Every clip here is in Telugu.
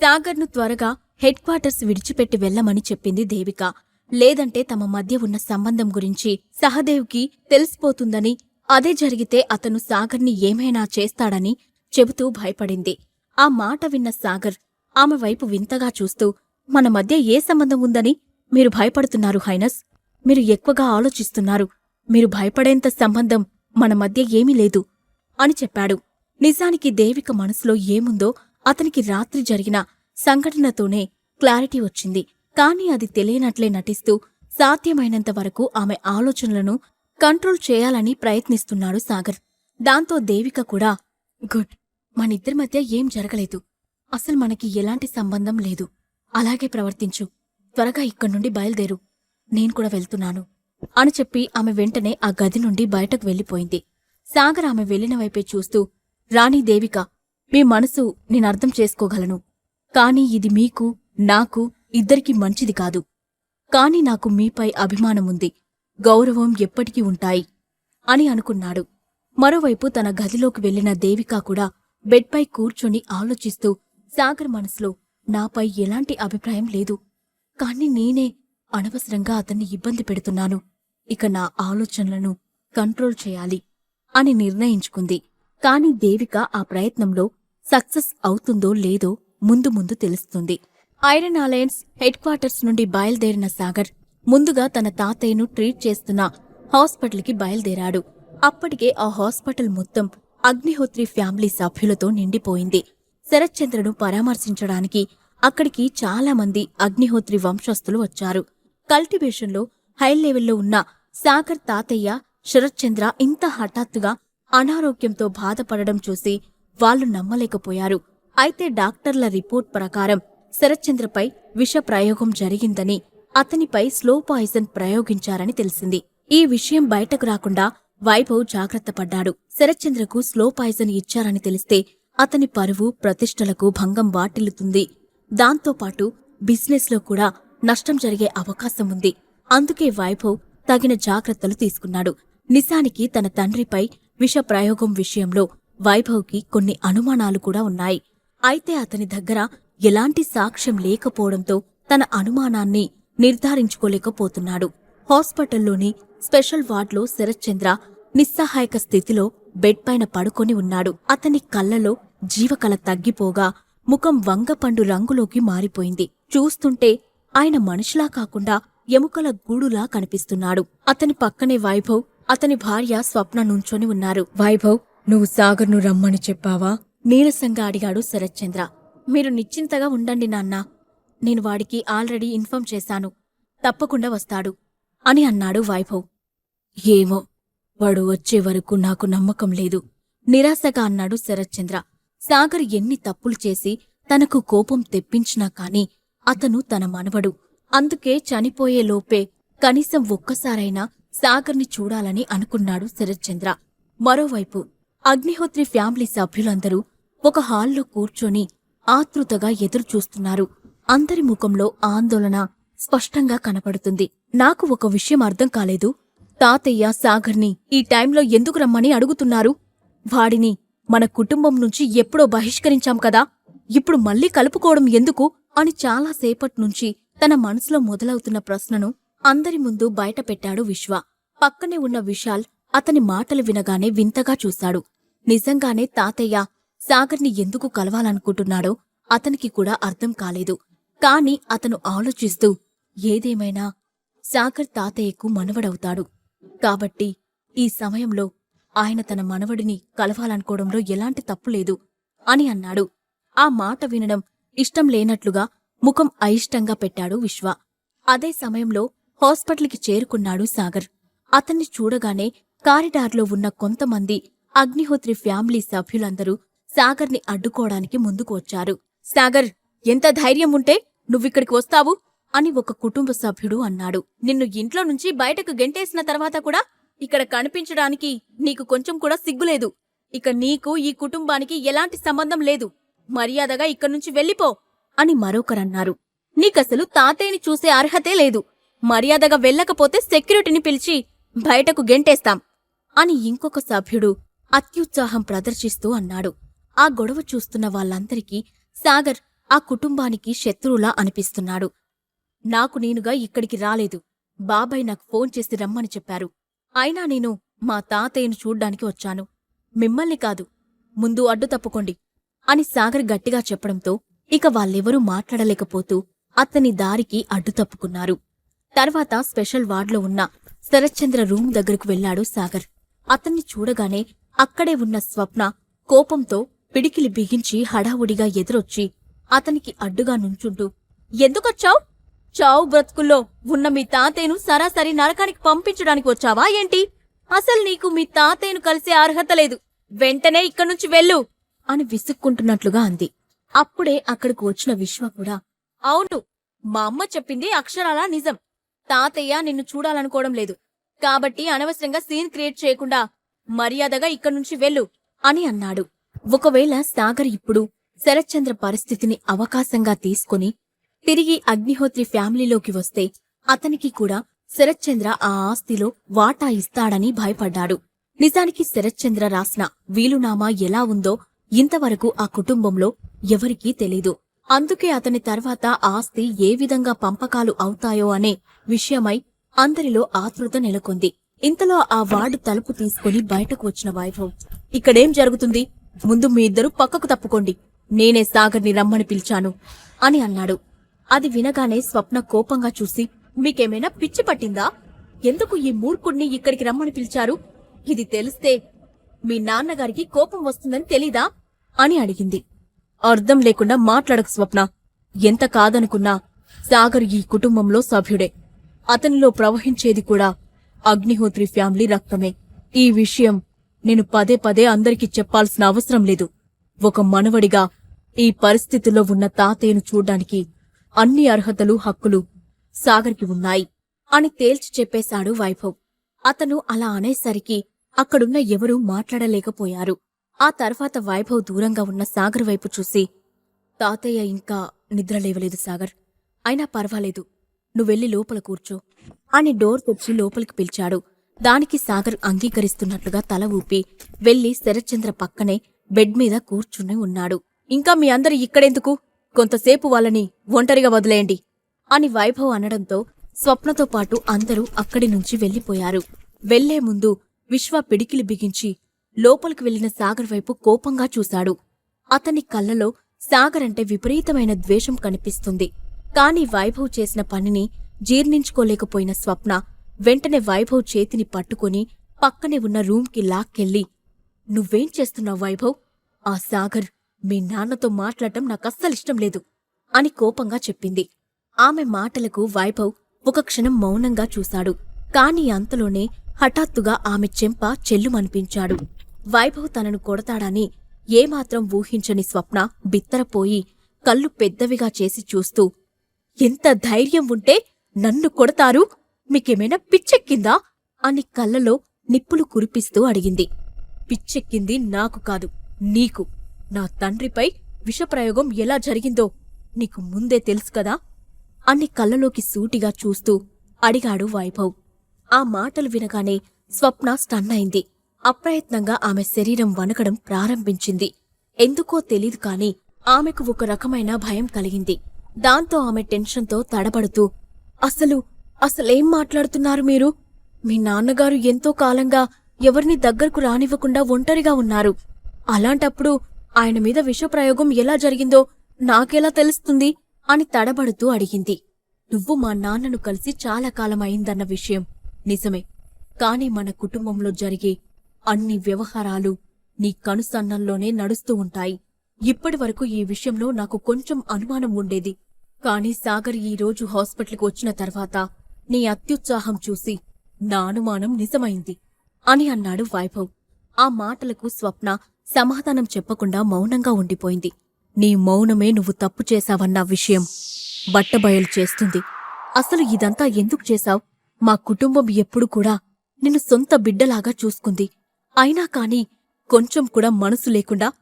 సాగర్ను త్వరగా హెడ్ క్వార్టర్స్ విడిచిపెట్టి వెళ్ళమని చెప్పింది దేవిక. లేదంటే తమ మధ్య ఉన్న సంబంధం గురించి సహదేవ్కి తెలిసిపోతుందని అదే జరిగితే అతను సాగర్ని ఏమైనా చేస్తాడని చెబుతూ భయపడింది. ఆ మాట విన్న సాగర్ ఆమె వైపు వింతగా చూస్తూ మన మధ్య ఏ సంబంధం ఉందని మీరు భయపడుతున్నారు హైనస్? మీరు ఎక్కువగా ఆలోచిస్తున్నారు. మీరు భయపడేంత సంబంధం మన మధ్య ఏమీ లేదు అని చెప్పాడు. నిజానికి దేవిక మనసులో ఏముందో అతనికి రాత్రి జరిగిన సంఘటనతోనే క్లారిటీ వచ్చింది. కాని అది తెలియనట్లే నటిస్తూ సాధ్యమైనంత వరకు ఆమె ఆలోచనలను కంట్రోల్ చేయాలని ప్రయత్నిస్తున్నాడు సాగర్. దాంతో దేవిక కూడా గుడ్ మనిద్దరి మధ్య ఏం జరగలేదు. అసలు మనకి ఎలాంటి సంబంధం లేదు. అలాగే ప్రవర్తించు. త్వరగా ఇక్కడి నుండి బయలుదేరు. నేను కూడా వెళ్తున్నాను. అని చెప్పి ఆమె వెంటనే ఆ గది నుండి బయటకు వెళ్ళిపోయింది. సాగర్ ఆమె వెళ్ళిన వైపే చూస్తూ రాణి దేవిక మీ మనసు నేనర్థం చేసుకోగలను. కాని ఇది మీకు నాకు ఇద్దరికీ మంచిది కాదు. కాని నాకు మీపై అభిమానముంది గౌరవం ఎప్పటికీ ఉంటాయి అని అనుకున్నాడు. మరోవైపు తన గదిలోకి వెళ్ళిన దేవిక కూడా బెడ్పై కూర్చొని ఆలోచిస్తూ సాగర్ మనసులో నాపై ఎలాంటి అభిప్రాయం లేదు. కాని నేనే అనవసరంగా అతన్ని ఇబ్బంది పెడుతున్నాను. ఇక నా ఆలోచనలను కంట్రోల్ చేయాలి అని నిర్ణయించుకుంది. కాని దేవిక ఆ ప్రయత్నంలో సక్సెస్ అవుతుందో లేదో ముందు ముందు తెలుస్తుంది. ఐరన్ అలయన్స్ హెడ్ క్వార్టర్స్ నుండి బయలుదేరిన సాగర్ ముందుగా తన తాతయ్యను ట్రీట్ చేస్తున్న హాస్పిటల్కి బయలుదేరాడు. అప్పటికే ఆ హాస్పిటల్ మొత్తం అగ్నిహోత్రి ఫ్యామిలీ సభ్యులతో నిండిపోయింది. శరత్చంద్రను పరామర్శించడానికి అక్కడికి చాలా మంది అగ్నిహోత్రి వంశస్థులు వచ్చారు. కల్టివేషన్లో హై లెవెల్లో ఉన్న సాగర్ తాతయ్య శరత్చంద్ర ఇంత హఠాత్తుగా అనారోగ్యంతో బాధపడడం చూసి వాళ్ళు నమ్మలేకపోయారు. అయితే డాక్టర్ల రిపోర్ట్ ప్రకారం శరత్చంద్రపై విష ప్రయోగం జరిగిందని అతనిపై స్లో పాయిజన్ ప్రయోగించారని తెలిసింది. ఈ విషయం బయటకు రాకుండా వైభవ్ జాగ్రత్త పడ్డాడు. శరత్చంద్రకు స్లో పాయిజన్ ఇచ్చారని తెలిస్తే అతని పరువు ప్రతిష్టలకు భంగం వాటిల్లుతుంది. దాంతోపాటు బిజినెస్లో కూడా నష్టం జరిగే అవకాశం ఉంది. అందుకే వైభవ్ తగిన జాగ్రత్తలు తీసుకున్నాడు. నిజానికి తన తండ్రిపై విష ప్రయోగం విషయంలో వైభవ్కి కొన్ని అనుమానాలు కూడా ఉన్నాయి. అయితే అతని దగ్గర ఎలాంటి సాక్ష్యం లేకపోవడంతో తన అనుమానాన్ని నిర్ధారించుకోలేకపోతున్నాడు. హాస్పిటల్లోని స్పెషల్ వార్డులో శరత్చంద్ర నిస్సహాయక స్థితిలో బెడ్ పైన పడుకొని ఉన్నాడు. అతని కళ్ళలో జీవకళ తగ్గిపోగా ముఖం వంగపండు రంగులోకి మారిపోయింది. చూస్తుంటే ఆయన మనిషిలా కాకుండా ఎముకల గూడులా కనిపిస్తున్నాడు. అతని పక్కనే వైభవ్ అతని భార్య స్వప్న నుంచొని ఉన్నారు. వైభవ్ నువ్వు సాగర్ను రమ్మని చెప్పావా? నీరసంగా అడిగాడు శరత్చంద్ర. మీరు నిశ్చింతగా ఉండండి నాన్నా. నేను వాడికి ఆల్రెడీ ఇన్ఫామ్ చేశాను. తప్పకుండా వస్తాడు అని అన్నాడు వైభవ్. ఏమో వాడు వచ్చే వరకు నాకు నమ్మకం లేదు నిరాశగా అన్నాడు శరత్చంద్ర. సాగర్ ఎన్ని తప్పులు చేసి తనకు కోపం తెప్పించినా కాని అతను తన మనవడు. అందుకే చనిపోయే లోపే కనీసం ఒక్కసారైనా సాగర్ని చూడాలని అనుకున్నాడు శరత్చంద్ర. మరోవైపు అగ్నిహోత్రి ఫ్యామిలీ సభ్యులందరూ ఒక హాల్లో కూర్చొని ఆతృతగా ఎదురుచూస్తున్నారు. అందరి ముఖంలో ఆందోళన స్పష్టంగా కనపడుతుంది. నాకు ఒక విషయం అర్థం కాలేదు. తాతయ్య సాగర్ని ఈ టైంలో ఎందుకు రమ్మని అడుగుతున్నారు? వాడిని మన కుటుంబం నుంచి ఎప్పుడో బహిష్కరించాం కదా. ఇప్పుడు మళ్ళీ కలుపుకోవడం ఎందుకు? అని చాలాసేపట్నుంచి తన మనసులో మొదలవుతున్న ప్రశ్నను అందరి ముందు బయటపెట్టాడు విశ్వ. పక్కనే ఉన్న విశాల్ అతని మాటలు వినగానే వింతగా చూశాడు. నిజంగానే తాతయ్య సాగర్ని ఎందుకు కలవాలనుకుంటున్నాడో అతనికి కూడా అర్థం కాలేదు. కాని అతను ఆలోచిస్తూ ఏదేమైనా సాగర్ తాతయ్యకు మనవడవుతాడు. కాబట్టి ఈ సమయంలో ఆయన తన మనవడిని కలవాలనుకోవడంలో ఎలాంటి తప్పులేదు అని అన్నాడు. ఆ మాట వినడం ఇష్టం లేనట్లుగా ముఖం అయిష్టంగా పెట్టాడు విశ్వ. అదే సమయంలో హాస్పిటల్కి చేరుకున్నాడు సాగర్. అతన్ని చూడగానే కారిడార్లో ఉన్న కొంతమంది అగ్నిహోత్రి ఫ్యామిలీ సభ్యులందరూ సాగర్ని అడ్డుకోవడానికి ముందుకు వచ్చారు. సాగర్ ఎంత ధైర్యం ఉంటే నువ్విక్కడికి వస్తావు? అని ఒక కుటుంబ సభ్యుడు అన్నాడు. నిన్ను ఇంట్లో నుంచి బయటకు గెంటేసిన తర్వాత కూడా ఇక్కడ కనిపించడానికి నీకు కొంచెం కూడా సిగ్గులేదు. ఇక నీకు ఈ కుటుంబానికి ఎలాంటి సంబంధం లేదు. మర్యాదగా ఇక్కడి నుంచి వెళ్ళిపో అని మరొకరన్నారు నీకసలు తాతయ్యని చూసే అర్హతే లేదు. మర్యాదగా వెళ్ళకపోతే సెక్యూరిటీని పిలిచి బయటకు గెంటేస్తాం అని ఇంకొక సభ్యుడు అత్యుత్సాహం ప్రదర్శిస్తూ అన్నాడు. ఆ గొడవ చూస్తున్న వాళ్ళందరికీ సాగర్ ఆ కుటుంబానికి శత్రువులా అనిపిస్తున్నాడు. నాకు నేనుగా ఇక్కడికి రాలేదు. బాబాయ్ నాకు ఫోన్ చేసి రమ్మని చెప్పారు. అయినా నేను మా తాతయ్యను చూడ్డానికి వచ్చాను. మిమ్మల్ని కాదు ముందు అడ్డు తప్పుకోండి అని సాగర్ గట్టిగా చెప్పడంతో ఇక వాళ్ళెవరూ మాట్లాడలేకపోతూ అతని దారికి అడ్డు తప్పుకున్నారు. తర్వాత స్పెషల్ వార్డులో ఉన్న శరశ్చంద్ర రూమ్ దగ్గరకు వెళ్ళాడు సాగర్. అతన్ని చూడగానే అక్కడే ఉన్న స్వప్న కోపంతో పిడికిలి బిగించి హడావుడిగా ఎదురొచ్చి అతనికి అడ్డుగా నుంచుంటూ ఎందుకొచ్చావు? చావు బ్రతుకుల్లో ఉన్న మీ తాతయ్యను సరాసరి నరకానికి పంపించడానికి వచ్చావా ఏంటి? అసలు నీకు మీ తాతయ్యను కలిసే అర్హత లేదు. వెంటనే ఇక్కడ్నుంచి వెళ్ళు అని విసుక్కుంటున్నట్లుగా అంది. అప్పుడే అక్కడికి వచ్చిన విశ్వ కూడా అవును మా అమ్మ చెప్పింది అక్షరాలా నిజం. తాతయ్య నిన్ను చూడాలనుకోవడం లేదు. కాబట్టి అనవసరంగా సీన్ క్రియేట్ చేయకుండా మర్యాదగా ఇక్కడ్నుంచి వెళ్ళు అని అన్నాడు. ఒకవేళ సాగర్ ఇప్పుడు శరత్చంద్ర పరిస్థితిని అవకాశంగా తీసుకుని తిరిగి అగ్నిహోత్రి ఫ్యామిలీలోకి వస్తే అతనికి కూడా శరత్చంద్ర ఆ ఆస్తిలో వాటా ఇస్తాడని భయపడ్డాడు. నిజానికి శరత్చంద్ర రాసిన వీలునామా ఎలా ఉందో ఇంతవరకు ఆ కుటుంబంలో ఎవరికీ తెలీదు. అందుకే అతని తర్వాత ఆస్తి ఏ విధంగా పంపకాలు అవుతాయో అనే విషయమై అందరిలో ఆతృత నెలకొంది. ఇంతలో ఆ వార్డు తలుపు తీసుకుని బయటకు వచ్చిన వైభవ్ ఇక్కడేం జరుగుతుంది? ముందు మీ ఇద్దరు పక్కకు తప్పుకోండి. నేనే సాగర్ని రమ్మని పిలిచాను అని అన్నాడు. అది వినగానే స్వప్న కోపంగా చూసి మీకేమైనా పిచ్చి పట్టిందా? ఎందుకు ఈ మూర్ఖుడిని ఇక్కడికి రమ్మని పిలిచారు? ఇది తెలిస్తే మీ నాన్నగారికి కోపం వస్తుందని తెలీదా? అని అడిగింది. అర్థం లేకుండా మాట్లాడకు స్వప్న. ఎంత కాదనుకున్నా సాగర్ ఈ కుటుంబంలో సభ్యుడే. అతనిలో ప్రవహించేది కూడా అగ్నిహోత్రి ఫ్యామిలీ రక్తమే. ఈ విషయం నేను పదే పదే అందరికీ చెప్పాల్సిన అవసరం లేదు. ఒక మనవడిగా ఈ పరిస్థితిలో ఉన్న తాతయ్యను చూడ్డానికి అన్ని అర్హతలు హక్కులు సాగర్కి ఉన్నాయి అని తేల్చి చెప్పేశాడు వైభవ్. అతను అలా అనేసరికి అక్కడున్న ఎవరూ మాట్లాడలేకపోయారు. ఆ తర్వాత వైభవ్ దూరంగా ఉన్న సాగర్ వైపు చూసి తాతయ్య ఇంకా నిద్రలేవలేదు సాగర్. అయినా పర్వాలేదు. నువ్వెళ్ళి లోపల కూర్చో అని డోర్ తెచ్చి లోపలికి పిలిచాడు. దానికి సాగర్ అంగీకరిస్తున్నట్లుగా తల ఊపి వెళ్ళి శరత్చంద్ర పక్కనే బెడ్ మీద కూర్చుని ఉన్నాడు. ఇంకా మీ అందరి ఇక్కడెందుకు? కొంతసేపు వాళ్ళని ఒంటరిగా వదిలేయండి అని వైభవ్ అనడంతో స్వప్నతో పాటు అందరూ అక్కడి నుంచి వెళ్ళిపోయారు వెళ్ళే ముందు విశ్వ పిడికిలి బిగించి లోపలికి వెళ్ళిన సాగర్ వైపు కోపంగా చూశాడు. అతని కళ్ళలో సాగర్ అంటే విపరీతమైన ద్వేషం కనిపిస్తుంది. కాని వైభవ్ చేసిన పనిని జీర్ణించుకోలేకపోయిన స్వప్న వెంటనే వైభవ్ చేతిని పట్టుకుని పక్కనే ఉన్న రూమ్కి లాక్కెళ్ళి నువ్వేం చేస్తున్నావు వైభవ్? ఆ సాగర్ మీ నాన్నతో మాట్లాడటం నాకస్సలిష్టం లేదు అని కోపంగా చెప్పింది. ఆమె మాటలకు వైభవ్ ఒక క్షణం మౌనంగా చూశాడు. కాని అంతలోనే హఠాత్తుగా ఆమె చెంప చెల్లుమనిపించాడు. వైభవ్ తనను కొడతాడని ఏమాత్రం ఊహించని స్వప్న బిత్తరపోయి కళ్ళు పెద్దవిగా చేసి చూస్తూ ఎంత ధైర్యం ఉంటే నన్ను కొడతారు? మీకేమైనా పిచ్చెక్కిందా? అని కళ్ళలో నిప్పులు కురిపిస్తూ అడిగింది. పిచ్చెక్కింది నాకు కాదు నీకు. నా తండ్రిపై విషప్రయోగం ఎలా జరిగిందో నీకు ముందే తెలుసు కదా? అని కళ్ళలోకి సూటిగా చూస్తూ అడిగాడు వైభవ్. ఆ మాటలు వినగానే స్వప్న స్టన్ అయింది. అప్రయత్నంగా ఆమె శరీరం వణకడం ప్రారంభించింది. ఎందుకో తెలీదు కాని ఆమెకు ఒక రకమైన భయం కలిగింది. దాంతో ఆమె టెన్షన్తో తడబడుతూ అసలు అసలేం మాట్లాడుతున్నారు మీరు? మీ నాన్నగారు ఎంతో కాలంగా ఎవరిని దగ్గరకు రానివ్వకుండా ఒంటరిగా ఉన్నారు. అలాంటప్పుడు ఆయన మీద విషప్రయోగం ఎలా జరిగిందో నాకెలా తెలుస్తుంది? అని తడబడుతూ అడిగింది. నువ్వు మా నాన్నను కలిసి చాలా కాలం అయిందన్న విషయం నిజమే. కాని మన కుటుంబంలో జరిగే అన్ని వ్యవహారాలు నీ కనుసన్నంలోనే నడుస్తూ ఉంటాయి. ఇప్పటివరకు ఈ విషయంలో నాకు కొంచెం అనుమానం ఉండేది. కాని సాగర్ ఈ రోజు హాస్పిటల్కు వచ్చిన తర్వాత నీ అత్యుత్సాహం చూసి నా అనుమానం నిజమైంది అని అన్నాడు వైభవ్. ఆ మాటలకు స్వప్న సమాధానం చెప్పకుండా మౌనంగా ఉండిపోయింది. నీ మౌనమే నువ్వు తప్పు చేశావన్న విషయం బట్టబయలు చేస్తుంది. అసలు ఇదంతా ఎందుకు చేశావ్? మా కుటుంబం ఎప్పుడు కూడా నిన్ను సొంత బిడ్డలాగా చూసుకుంది. అయినా కాని కొంచెం కూడా మనసు లేకుండా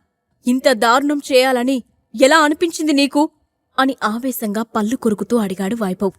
ఇంత దారుణం చేయాలని ఎలా అనిపించింది నీకు? అని ఆవేశంగా పళ్ళు కొరుకుతూ అడిగాడు వైభవ్.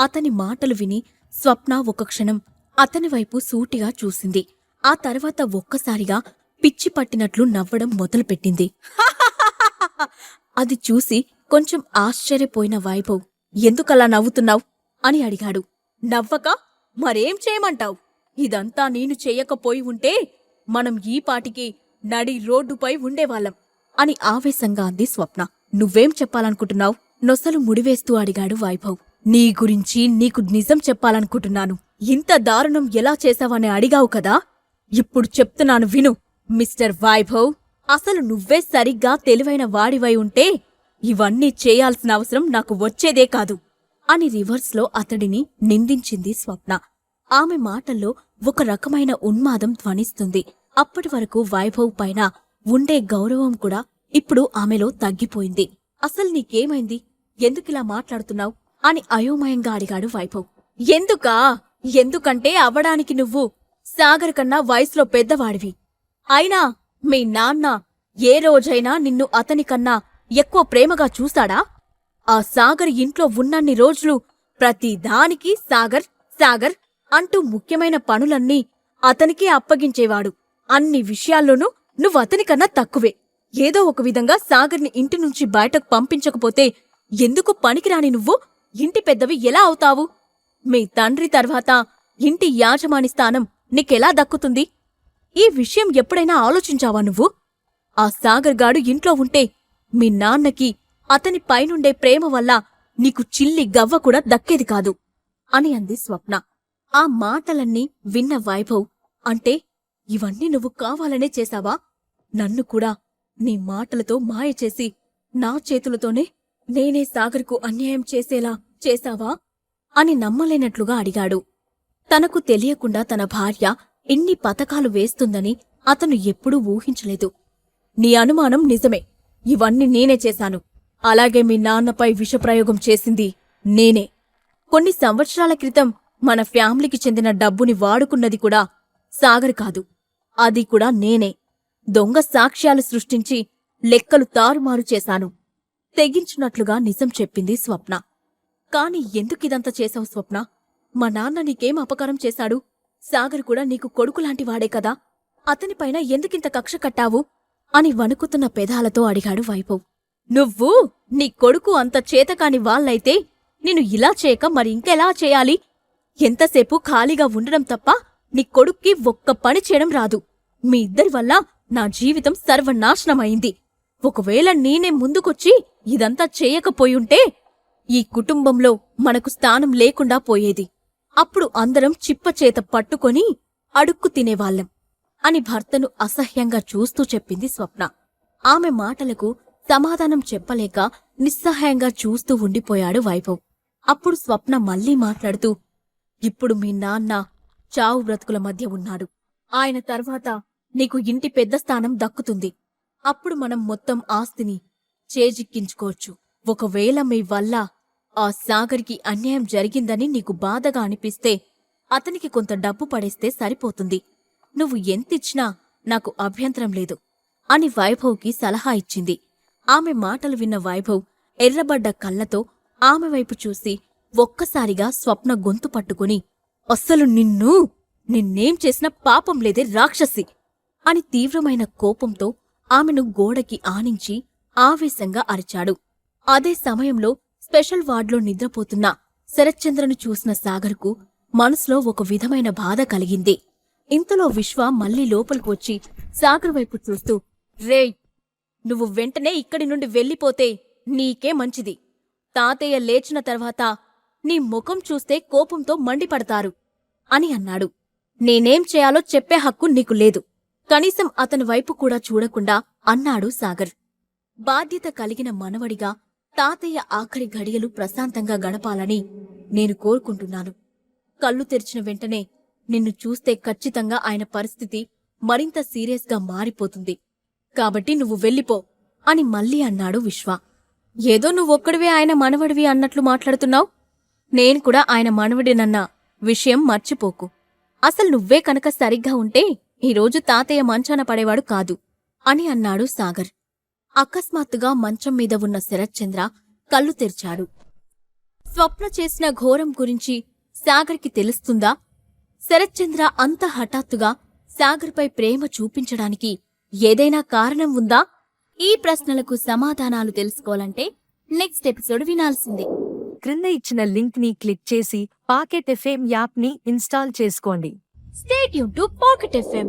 అతని మాటలు విని స్వప్న ఒక క్షణం అతని వైపు సూటిగా చూసింది. ఆ తర్వాత ఒక్కసారిగా పిచ్చి పట్టినట్లు నవ్వడం మొదలుపెట్టింది. అది చూసి కొంచెం ఆశ్చర్యపోయిన వైభవ్ ఎందుకలా నవ్వుతున్నావ్? అని అడిగాడు. నవ్వక? మరేం చేయమంటావు? ఇదంతా నేను చెయ్యకపోయి ఉంటే మనం ఈ పాటికి నడి రోడ్డుపై ఉండేవాళ్ళం అని ఆవేశంగా అంది స్వప్న. నువ్వేం చెప్పాలనుకుంటున్నావ్? నొసలు ముడివేస్తూ అడిగాడు వైభవ్. నీ గురించి నీకు నిజం చెప్పాలనుకుంటున్నాను. ఇంత దారుణం ఎలా చేశావని అడిగావు కదా? ఇప్పుడు చెప్తున్నాను విను మిస్టర్ వైభవ్. అసలు నువ్వే సరిగ్గా తెలివైన వాడివై ఉంటే ఇవన్నీ చేయాల్సిన అవసరం నాకు వచ్చేదే కాదు అని రివర్స్లో అతడిని నిందించింది స్వప్న. ఆమె మాటల్లో ఒక రకమైన ఉన్మాదం ధ్వనిస్తుంది. అప్పటి వరకు వైభవ్ పైన ఉండే గౌరవం కూడా ఇప్పుడు ఆమెలో తగ్గిపోయింది. అసలు నీకేమైంది? ఎందుకిలా మాట్లాడుతున్నావు? అని అయోమయంగా అడిగాడు వైభవ్. ఎందుకా? ఎందుకంటే అవడానికి నువ్వు సాగర్ కన్నా వయసులో పెద్దవాడివి. అయినా మీ నాన్న ఏ రోజైనా నిన్ను అతనికన్నా ఎక్కువ ప్రేమగా చూశాడా ఆ సాగర్ ఇంట్లో ఉన్నన్ని రోజులు ప్రతిదానికి సాగర్ సాగర్ అంటూ ముఖ్యమైన పనులన్నీ అతనికే అప్పగించేవాడు. అన్ని విషయాల్లోనూ నువ్వు అతనికన్నా తక్కువే. ఏదో ఒక విధంగా సాగర్ని ఇంటి నుంచి బయటకు పంపించకపోతే ఎందుకు పనికిరాని నువ్వు? ఇంటి పెద్దవి ఎలా అవుతావు? మీ తండ్రి తర్వాత ఇంటి యాజమాని స్థానం నీకెలా దక్కుతుంది? ఈ విషయం ఎప్పుడైనా ఆలోచించావా నువ్వు? ఆ సాగర్ గాడు ఇంట్లో ఉంటే మీ నాన్నకి అతని పైనుండే ప్రేమ వల్ల నీకు చిల్లి గవ్వ కూడా దక్కేది కాదు అని అంది స్వప్న. ఆ మాటలన్నీ విన్న వైభవ్ అంటే ఇవన్నీ నువ్వు కావాలనే చేశావా? నన్ను కూడా నీ మాటలతో మాయ చేసి నా చేతులతోనే నేనే సాగర్కు అన్యాయం చేసేలా చేశావా? అని నమ్మలేనట్లుగా అడిగాడు. తనకు తెలియకుండా తన భార్య ఇన్ని పథకాలు వేస్తుందని అతను ఎప్పుడూ ఊహించలేదు. నీ అనుమానం నిజమే. ఇవన్నీ నేనే చేశాను. అలాగే మీ నాన్నపై విషప్రయోగం చేసింది నేనే. కొన్ని సంవత్సరాల క్రితం మన ఫ్యామిలీకి చెందిన డబ్బుని వాడుకున్నది కూడా సాగర్ కాదు. అది కూడా నేనే. దొంగ సాక్ష్యాలు సృష్టించి లెక్కలు తారుమారు చేశాను. తెగించినట్లుగా నిజం చెప్పింది స్వప్న. కాని ఎందుకిదంతా చేశావు స్వప్న? మా నాన్న నీకేం అపకారం చేశాడు? సాగర్ కూడా నీకు కొడుకులాంటి వాడే కదా? అతనిపైన ఎందుకింత కక్ష కట్టావు? అని వణుకుతున్న పెదాలతో అడిగాడు వైభవ్. నువ్వు నీ కొడుకు అంత చేతకాని వాళ్ళైతే నిన్ను ఇలా చేయక మరి ఇంకెలా చేయాలి? ఎంతసేపు ఖాళీగా ఉండడం తప్ప నీ కొడుక్కి ఒక్క పని చేయడం రాదు. మీ ఇద్దరి వల్ల నా జీవితం సర్వనాశనమైంది. ఒకవేళ నేనే ముందుకొచ్చి ఇదంతా చేయకపోయుంటే ఈ కుటుంబంలో మనకు స్థానం లేకుండా పోయేది. అప్పుడు అందరం చిప్పచేత పట్టుకొని అడుక్కు తినేవాళ్ళం అని భర్తను అసహ్యంగా చూస్తూ చెప్పింది స్వప్న. ఆమె మాటలకు సమాధానం చెప్పలేక నిస్సహాయంగా చూస్తూ ఉండిపోయాడు వైభవ్. అప్పుడు స్వప్న మళ్ళీ మాట్లాడుతూ ఇప్పుడు మీ నాన్న చావు బ్రతుకుల మధ్య ఉన్నాడు. ఆయన తర్వాత నీకు ఇంటి పెద్ద స్థానం దక్కుతుంది. అప్పుడు మనం మొత్తం ఆస్తిని చేజిక్కించుకోవచ్చు. ఒకవేళ మీ వల్ల ఆ సాగర్కి అన్యాయం జరిగిందని నీకు బాధగా అనిపిస్తే అతనికి కొంత డబ్బు పడేస్తే సరిపోతుంది. నువ్వు ఎంతిచ్చినా నాకు అభ్యంతరం లేదు అని వైభవ్కి సలహా ఇచ్చింది. ఆమె మాటలు విన్న వైభవ్ ఎర్రబడ్డ కళ్ళతో ఆమె వైపు చూసి ఒక్కసారిగా స్వప్న గొంతు పట్టుకుని అస్సలు నిన్ను నిన్నేం చేసిన పాపం లేదే రాక్షసి! అని తీవ్రమైన కోపంతో ఆమెను గోడకి ఆనించి ఆవేశంగా అరిచాడు. అదే సమయంలో స్పెషల్ వార్డులో నిద్రపోతున్న శరత్చంద్రను చూసిన సాగర్కు మనసులో ఒక విధమైన బాధ కలిగింది. ఇంతలో విశ్వ మళ్ళీ లోపలికి వచ్చి సాగర్ వైపు చూస్తూ రేయ్ నువ్వు వెంటనే ఇక్కడి నుండి వెళ్ళిపోతే నీకే మంచిది. తాతయ్య లేచిన తర్వాత నీ ముఖం చూస్తే కోపంతో మండిపడతారు అని అన్నాడు. నేనేం చేయాలో చెప్పే హక్కు నీకు లేదు. కనీసం అతని వైపు కూడా చూడకుండా అన్నాడు సాగర్. బాధ్యత కలిగిన మనవడిగా తాతయ్య ఆఖరి ఘడియలు ప్రశాంతంగా గడపాలని నేను కోరుకుంటున్నాను. కళ్ళు తెరిచిన వెంటనే నిన్ను చూస్తే ఖచ్చితంగా ఆయన పరిస్థితి మరింత సీరియస్గా మారిపోతుంది. కాబట్టి నువ్వు వెళ్ళిపో అని మళ్ళీ అన్నాడు విశ్వ. ఏదో నువ్వొక్కడివే ఆయన మనవడివి అన్నట్లు మాట్లాడుతున్నావు? నేను కూడా ఆయన మనవడినన్న విషయం మర్చిపోకు. అసలు నువ్వే కనుక సరిగ్గా ఉంటే ఈరోజు తాతయ్య మంచాన పడేవాడు కాదు అని అన్నాడు సాగర్. అకస్మాత్తుగా మంచం మీద ఉన్న శరత్చంద్ర కళ్ళు తెరిచాడు. స్వప్న చేసిన ఘోరం గురించి సాగర్కి తెలుస్తుందా? శరత్చంద్ర అంత హఠాత్తుగా సాగర్పై ప్రేమ చూపించడానికి ఏదైనా కారణం ఉందా? ఈ ప్రశ్నలకు సమాధానాలు తెలుసుకోవాలంటే నెక్స్ట్ ఎపిసోడ్ వినాల్సిందే. క్రింద ఇచ్చిన లింక్ని క్లిక్ చేసి పాకెట్ ఎఫ్ఎం యాప్ని ఇన్స్టాల్ చేసుకోండి. స్టేట్ యూన్ టు పాకెట్ ఎఫ్ఎం